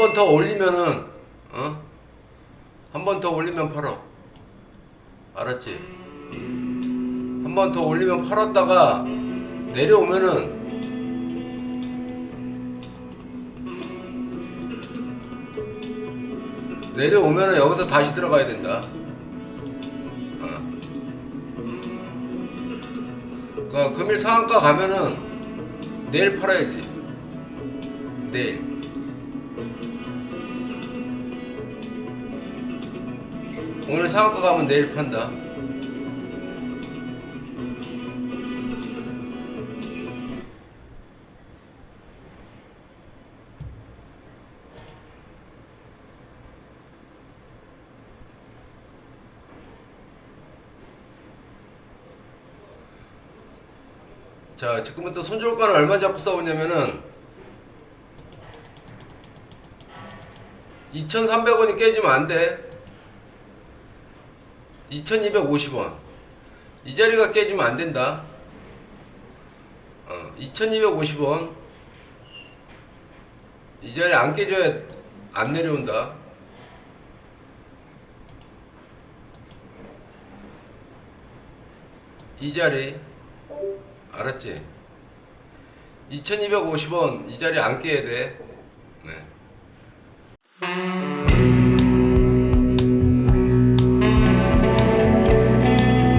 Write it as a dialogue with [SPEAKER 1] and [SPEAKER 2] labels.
[SPEAKER 1] 번 더 올리면은 어? 한 번 더 올리면 팔어. 알았지? 한 번 더 올리면 팔았다가 내려오면은 내려오면은 여기서 다시 들어가야 된다. 어. 그 금일 상한가 가면은 내일 팔아야지. 내일. 오늘 상한가 가면 내일 판다. 자, 지금부터 손절가는 얼마 잡고 싸우냐면은 2,300원이 깨지면 안 돼. 2,250원. 이 자리가 깨지면 안 된다. 어, 2,250원. 이 자리 안 깨져야 안 내려온다. 이 자리. 알았지? 2250원 이 자리 안 깨야 돼. 네.